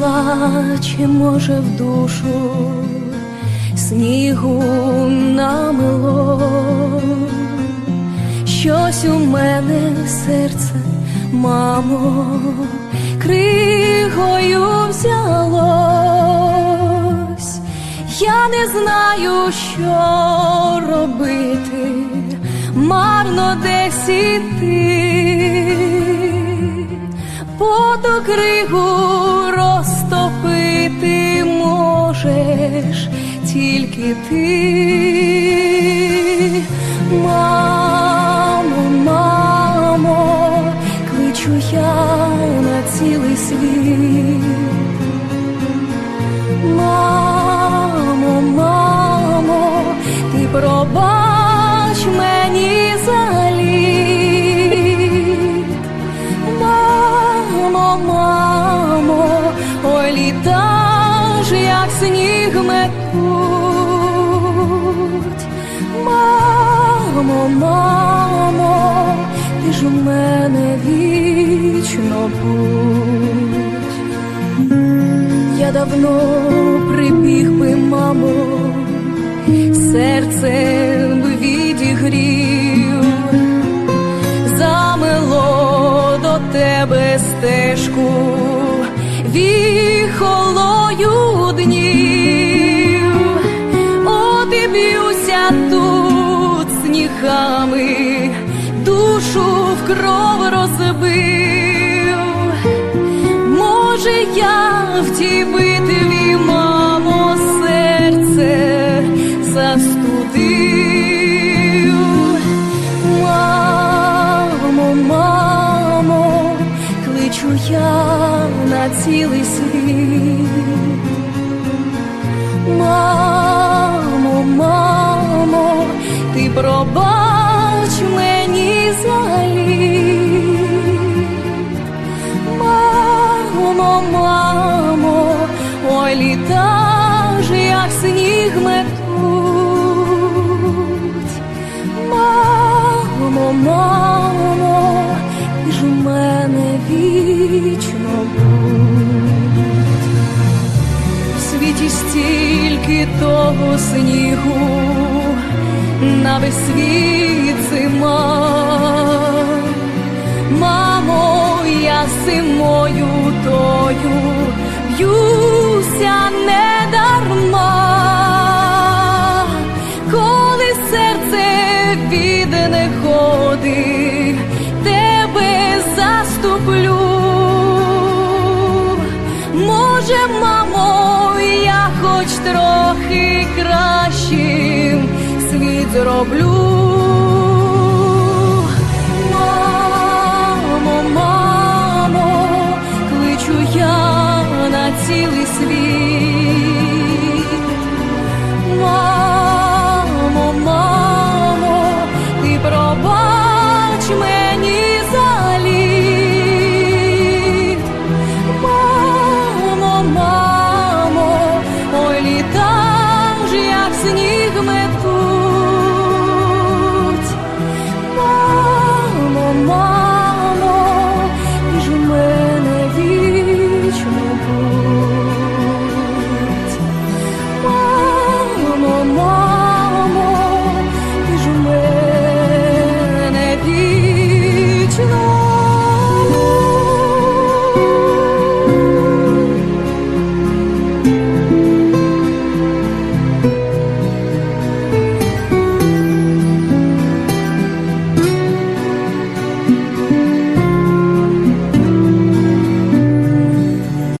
наче може в душу снігу намело, щось у мене серце, мамо, кригою взялось, я не знаю, що робити, марно десь іти, поток розтопити можеш тільки ти, мамо, мамо, кличу я на цілий світ. Мамо, мамо, ти пробач мені за літ. Мамо, мамо, ой літа сніг метуть. Мамо, мамо, ти ж у мене вічно будь. Я давно прибіг би, мамо, серце б відігрів, снігами, душу в кров розбив. Може, я в тій мамо, серце застудив. Мамо, мамо, кличу я на цілий світ. Мамо, мамо, пробач мені за літ. Мамо, мамо, ой літа ж як сніг метуть. Мамо, мамо, ти ж у мене вічно будь. В світі стільки того снігу, на весь світ зима. Мамо, я зимою тою б'юся не дарма, коли серце від негоди тебе заступлю. Може, мамо, я хоч трохи світ зроблю.